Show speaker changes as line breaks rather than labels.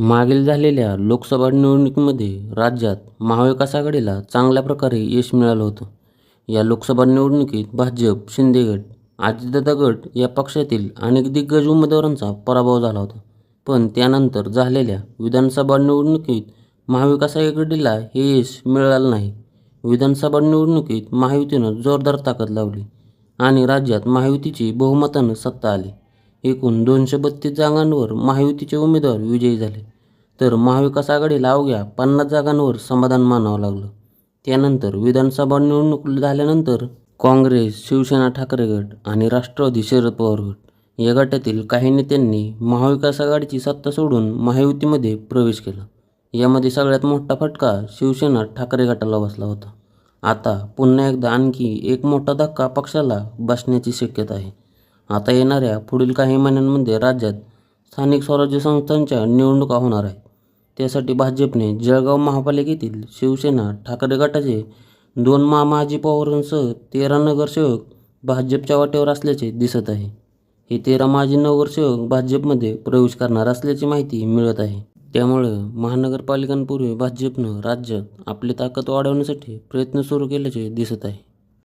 मागील झालेल्या लोकसभा निवडणुकीमध्ये राज्यात महाविकास आघाडीला चांगल्या प्रकारे यश मिळालं होतं. या लोकसभा निवडणुकीत भाजप शिंदे गट अजितदादा गट या पक्षातील अनेक दिग्गज उमेदवारांचा पराभव झाला होता. पण त्यानंतर झालेल्या विधानसभा निवडणुकीत महाविकास आघाडीला हे यश मिळालं नाही. विधानसभा निवडणुकीत महायुतीनं जोरदार ताकद लावली आणि राज्यात महायुतीची बहुमतानं सत्ता आली. एकूण दोनशे बत्तीस जागांवर महायुतीचे उमेदवार विजयी झाले. तर महाविकास आघाडीला अवघ्या पन्नास जागांवर समाधान मानावं लागलं. त्यानंतर विधानसभा निवडणूक झाल्यानंतर काँग्रेस शिवसेना ठाकरे गट आणि राष्ट्रवादी शरद पवार गट या गटातील काही नेत्यांनी महाविकास आघाडीची सत्ता सोडून महायुतीमध्ये प्रवेश केला. यामध्ये सगळ्यात मोठा फटका शिवसेना ठाकरे गटाला बसला होता. आता पुन्हा एकदा आणखी एक मोठा धक्का पक्षाला बसण्याची शक्यता आहे. आता येणाऱ्या पुढील काही महिन्यांमध्ये राज्यात स्थानिक स्वराज्य संस्थांच्या निवडणुका होणार आहेत. त्यासाठी भाजपने जळगाव महापालिकेतील शिवसेना ठाकरे गटाचे दोन मामाजी पवारांसह तेरा नगरसेवक भाजपच्या वाटेवर असल्याचे दिसत आहे. हे तेरा माजी नगरसेवक भाजपमध्ये प्रवेश करणार असल्याची माहिती मिळत आहे. त्यामुळं महानगरपालिकांपूर्वी भाजपनं राज्यात आपली ताकद वाढवण्यासाठी प्रयत्न सुरू केल्याचे दिसत आहे.